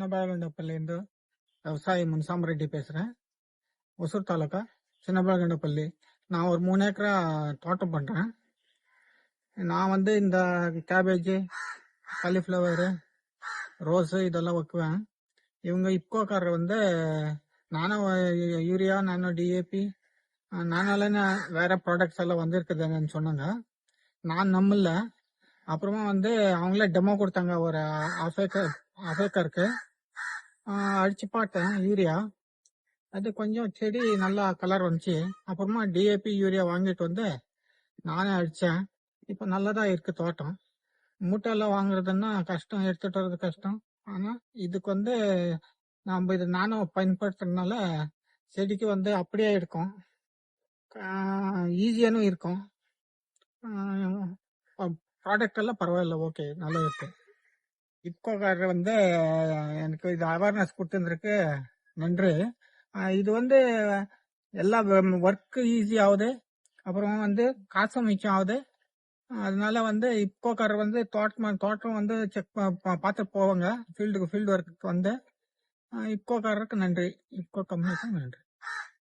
நான் விவசாயி முன்சாமி ரெட்டி பேசுகிறேன் ஒசூர் தாலுக்கா சின்னபாலகண்டப்பள்ளி நான் ஒரு மூணு ஏக்கரா தோட்டம் பண்ணுறேன் நான் வந்து இந்த கேபேஜு காலிஃப்ளவரு ரோஸு இதெல்லாம் வைக்குவேன். இவங்க இப்கோக்காரர் வந்து நானோ யூரியா நானோ டிஏபி நானாலன்னு வேற ப்ராடக்ட்ஸ் எல்லாம் வந்திருக்குதுன்னு சொன்னாங்க. நான் நம்பல. அப்புறமா வந்து அவங்களே டெமோ கொடுத்தாங்க. ஒரு ஆஃபேக்கர் ஏக்கர் ஆஃப் அடிச்சு பார்த்தேன் யூரியா. அது கொஞ்சம் செடி நல்லா கலர் வந்துச்சு. அப்புறமா டிஏபி யூரியா வாங்கிட்டு வந்து நானே அடித்தேன் இப்போ நல்லதா இருக்கு தோட்டம். மூட்டையெல்லாம் வாங்குறதுன்னா கஷ்டம் எடுத்துட்டு வர்றது கஷ்டம். ஆனால் இதுக்கு வந்து நம்ம இது நானும் பயன்படுத்துறதுனால செடிக்கு வந்து அப்படியே இருக்கும். ஈஸியானும் இருக்கும். ப்ராடக்ட் எல்லாம் பரவாயில்ல ஓகே நல்லா இருக்கு. இப்கோக்காரர் வந்து எனக்கு இது அவேர்னஸ் கொடுத்துருக்கு நன்றி. இது வந்து எல்லா ஒர்க்கு ஈஸி ஆகுது. அப்புறம் வந்து காசும் மிச்சம் ஆகுது. அதனால வந்து இப்கோக்காரர் வந்து தோட்டம் தோட்டம் வந்து செக் பார்த்துட்டு போவாங்க. ஃபீல்டுக்கு ஃபீல்டு ஒர்க்கு வந்து. இப்கோக்காரருக்கு நன்றி. இப்கோ கம்பெனிக்கு நன்றி.